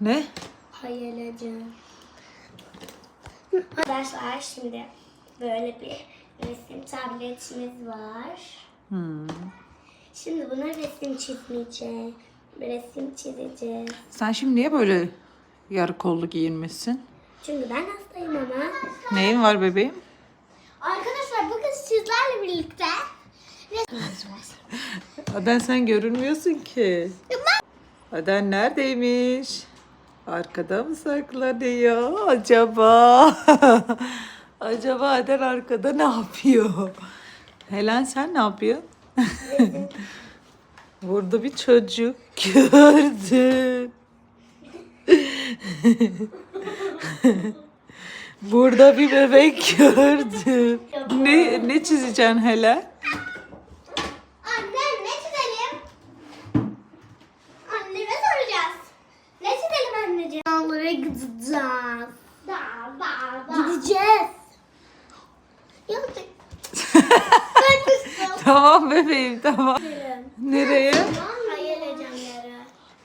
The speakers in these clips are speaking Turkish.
Ne? Hayalacağım. Arkadaşlar şimdi böyle bir resim tabletimiz var. Hmm. Şimdi buna resim çizmeyeceğiz. Bir resim çizeceğiz. Sen şimdi niye böyle yarı kollu giyinmişsin? Çünkü ben hastayım ama. Neyin var bebeğim? Arkadaşlar bugün sizlerle birlikte var. Aden sen görünmüyorsun ki. Aden neredeymiş? Arkada mı saklanıyor acaba? acaba Aden arkada ne yapıyor? Helen sen ne yapıyorsun? Burada bir çocuk gördüm. Burada bir bebek gördüm. Ne ne çizeceksin Helen? Gideceğiz. Tamam bebeğim tamam. Nereye? Hayal edeceğimleri.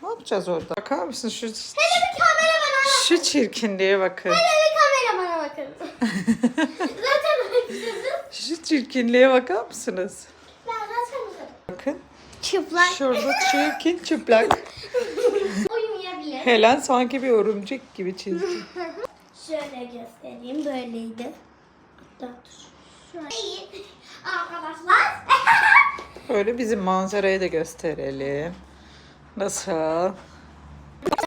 Ne yapacağız orada? Bakar mısın şu Hele bir kameramana bak. şu çirkinliğe bakın. Hele bir kameramana bakın. zaten bakıyorsun. Şu çirkinliğe bakar mısınız? Ben zaten bakıyorum. Bakın. Çıplak. Şurada çirkin çıplak. Uyumayabilir. Helen sanki bir örümcek gibi çizdi. Şöyle göstereyim. Böyleydi. Hatta dur. Arkadaşlar. Böyle bizim manzarayı da gösterelim. Nasıl?